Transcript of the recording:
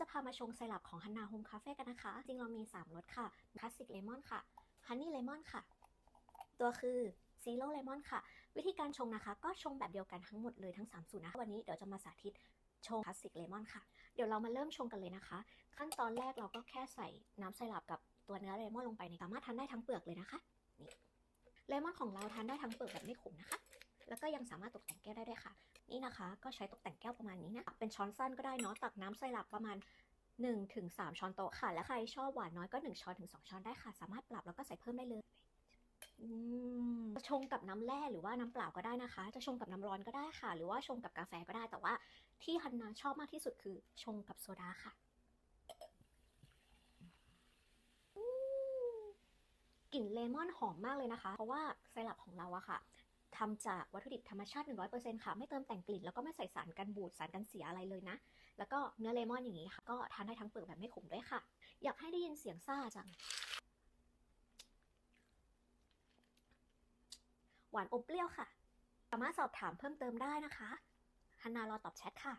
จะพามาชงไซรัปของฮันนาโฮมคาเฟ่กันนะคะ จริงเรามี 3รสค่ะคลาสสิกเลมอนค่ะฮันนี่เลมอนค่ะ ตัวคือซีโร่เลมอนค่ะ วิธีการชงนะคะ ก็ชงแบบเดียวกันทั้งหมดเลยทั้ง 3 สูตรนะคะวันนี้เดี๋ยวจะมาสาธิตชงคลาสสิกเลมอนค่ะ เดี๋ยวเรามาเริ่มชงกันเลยนะคะ ขั้นตอนแรกเราก็แค่ใส่น้ำไซรัปกับตัวเนื้อเลมอนลงไปในสามารถทานได้ทั้งเปลือกเลยนะคะนี่เลมอนของเราทานได้ทั้งเปลือกแบบไม่ขมนะคะ แล้วก็ยังสามารถตกแต่งแก้วได้ด้วยค่ะ นี่นะคะ ก็ใช้ตกแต่งแก้วประมาณนี้นะ เป็นช้อนสั้นก็ได้เนาะ ตักน้ำไซรัปประมาณ1-3ถึง3ช้อนโต๊ะค่ะ และใครชอบหวานน้อยก็ 1 ช้อนถึง 2 ช้อนได้ค่ะ สามารถปรับแล้วก็ใส่เพิ่มได้เลยอืมจะชงกับน้ำแร่หรือว่าน้ำเปล่าก็ได้นะคะ จะชงกับน้ำร้อนก็ได้ค่ะ หรือว่าชงกับกาแฟก็ได้ แต่ว่าที่ฮันนาชอบมากที่สุดคือชงกับโซดาค่ะอืมกลิ่นเลมอนหอมมากเลยนะคะ เพราะว่าไซรัปของเราอะค่ะ ทำจากวัตถุดิบธรรมชาติ 100%ค่ะ ไม่เติมแต่งกลิ่น แล้วก็ไม่ใส่สารกันบูด สารกันเสียอะไรเลยนะ แล้วก็เนื้อเลมอนอย่างนี้ค่ะ ก็ทานได้ทั้งเปลือกแบบไม่ขมด้วยค่ะ อยากให้ได้ยินเสียงซ่าจัง หวานอมเปรี้ยวค่ะ สามารถสอบถามเพิ่มเติมได้นะคะฮันนา รอตอบแชทค่ะ